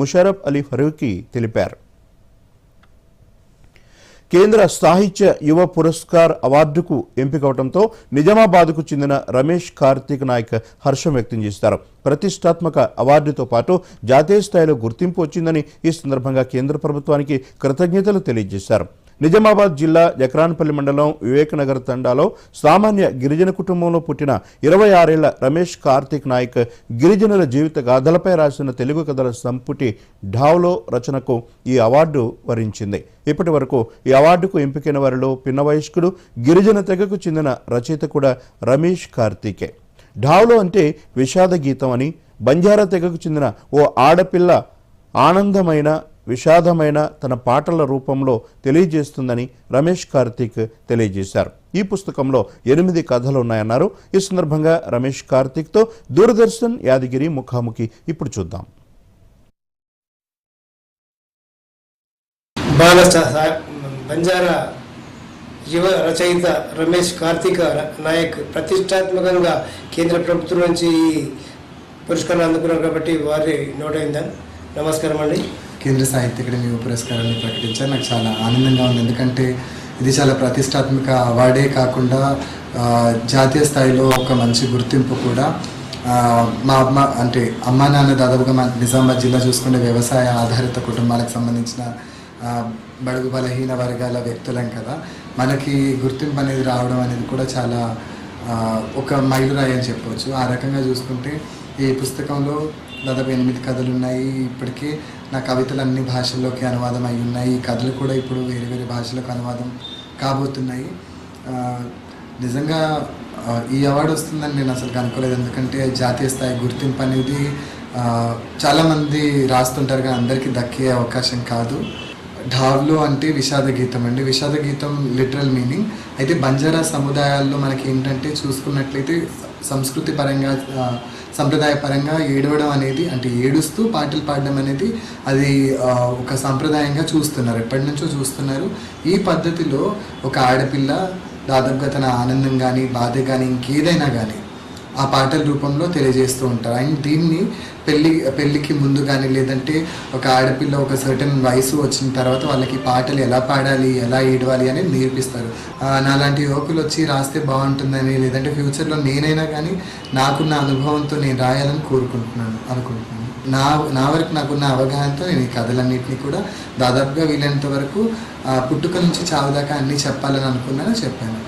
ముషరఫ్ అలీ ఫరూకీ తెలిపారు. కేంద్ర సాహిత్య యువ పురస్కార్ అవార్డుకు ఎంపికవడంతో నిజామాబాద్కు చెందిన రమేష్ కార్తీక్ నాయక్ హర్షం వ్యక్తం చేశారు ప్రతిష్టాత్మక అవార్డుతో పాటు జాతీయ స్థాయిలో గుర్తింపు వచ్చిందని ఈ సందర్భంగా కేంద్ర ప్రభుత్వానికి కృతజ్ఞతలు తెలియజేశారు. నిజామాబాద్ జిల్లా జక్రాన్పల్లి మండలం వివేకనగర్ తండాలో సామాన్య గిరిజన కుటుంబంలో పుట్టిన ఇరవై ఆరేళ్ళ రమేష్ కార్తీక్ నాయక్ గిరిజనుల జీవిత గాథలపై రాసిన తెలుగు కథల సంపుటి ఢావ్లో రచనకు ఈ అవార్డు వరించింది. ఇప్పటి వరకు ఈ అవార్డుకు ఎంపికైన వారిలో పిన్న వయస్కుడు గిరిజన తెగకు చెందిన రచయిత కూడా రమేష్ కార్తీకే. ఢావ్లో అంటే విషాద గీతం అని బంజారా తెగకు చెందిన ఓ ఆడపిల్ల ఆనందమైన విషాదమైన తన పాటల రూపంలో తెలియజేస్తుందని రమేష్ కార్తీక్ తెలియజేశారు. ఈ పుస్తకంలో ఎనిమిది కథలు ఉన్నాయన్నారు. ఈ సందర్భంగా రమేష్ కార్తీక్తో దూరదర్శన్ యాదగిరి ముఖాముఖి ఇప్పుడు చూద్దాం. బాల బంజారా యువ రచయిత రమేష్ కార్తీక నాయక్ ప్రతిష్టాత్మకంగా కేంద్ర ప్రభుత్వం నుంచి ఈ పురస్కారం అందుకున్నారు కాబట్టి వారి నోటైందా? నమస్కారం అండి. కేంద్ర సాహిత్య అకాడమీ పురస్కారాన్ని ప్రకటించారు. నాకు చాలా ఆనందంగా ఉంది. ఎందుకంటే ఇది చాలా ప్రతిష్టాత్మక అవార్డే కాకుండా జాతీయ స్థాయిలో ఒక మంచి గుర్తింపు కూడా మా అమ్మ అంటే అమ్మ నాన్న దాదాపుగా మా నిజామాబాద్ జిల్లా చూసుకుంటే వ్యవసాయ ఆధారిత కుటుంబాలకు సంబంధించిన బడుగు బలహీన వర్గాల వ్యక్తులం కదా. మనకి గుర్తింపు అనేది రావడం అనేది కూడా చాలా ఒక మైలురాయి అని చెప్పవచ్చు ఆ రకంగా చూసుకుంటే ఈ పుస్తకంలో దాదాపు ఎనిమిది కథలు ఉన్నాయి ఇప్పటికే నా కవితలు అన్ని భాషల్లోకి అనువాదం అయి ఉన్నాయి ఈ కథలు కూడా ఇప్పుడు వేరే వేరే భాషలకు అనువాదం కాబోతున్నాయి. నిజంగా ఈ అవార్డు వస్తుందని నేను అసలు అనుకోలేదు ఎందుకంటే జాతీయ స్థాయి గుర్తింపు అనేది చాలామంది రాస్తుంటారు కానీ అందరికీ దక్కే అవకాశం కాదు. ఢావ్లో అంటే విషాద గీతం అండి. విషాద గీతం లిటరల్ మీనింగ్ అయితే బంజారా సముదాయాల్లో మనకి ఏంటంటే చూసుకున్నట్లయితే సంస్కృతి పరంగా సంప్రదాయ పరంగా ఏడవడం అనేది అంటే ఏడుస్తూ పాటలు పాడడం అనేది అది ఒక సాంప్రదాయంగా చూస్తున్నారు. ఎప్పటి నుంచో చూస్తున్నారు. ఈ పద్ధతిలో ఒక ఆడపిల్ల దాదాపుగా తన ఆనందం కానీ బాధ కానీ ఇంకేదైనా కానీ ఆ పాటల రూపంలో తెలియజేస్తూ ఉంటారు. అండ్ దీన్ని పెళ్ళి పెళ్ళికి ముందు కానీ లేదంటే ఒక ఆడపిల్ల ఒక సర్టన్ వయసు వచ్చిన తర్వాత వాళ్ళకి పాటలు ఎలా పాడాలి ఎలా ఏడవాలి అనేది నేర్పిస్తారు. నాలాంటి యువకులు వచ్చి రాస్తే బాగుంటుందని లేదంటే ఫ్యూచర్లో నేనైనా కానీ నాకున్న అనుభవంతో నేను రాయాలని కోరుకుంటున్నాను అనుకుంటున్నాను. నా నా వరకు నాకున్న అవగాహనతో నేను ఈ కథలన్నింటినీ కూడా దాదాపుగా వీలైనంత వరకు పుట్టుక నుంచి చావు దాకా అన్నీ చెప్పాలని అనుకున్నాను చెప్పాను.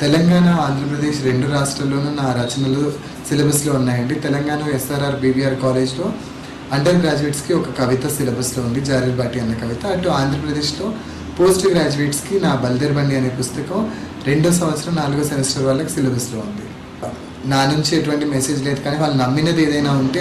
తెలంగాణ ఆంధ్రప్రదేశ్ రెండు రాష్ట్రాల్లోనూ నా రచనలు సిలబస్లో ఉన్నాయండి. Telangana S R R B V R కాలేజ్లో అండర్ గ్రాడ్యుయేట్స్కి ఒక కవిత సిలబస్లో ఉంది జారీల్ బాటి అన్న కవిత. అటు ఆంధ్రప్రదేశ్లో పోస్ట్ గ్రాడ్యుయేట్స్కి నా బల్దేర్ బండి అనే పుస్తకం రెండో సంవత్సరం నాలుగో సెమిస్టర్ వాళ్ళకి సిలబస్లో ఉంది. నా నుంచి ఎటువంటి మెసేజ్ లేదు కానీ వాళ్ళు నమ్మినది ఏదైనా ఉంటే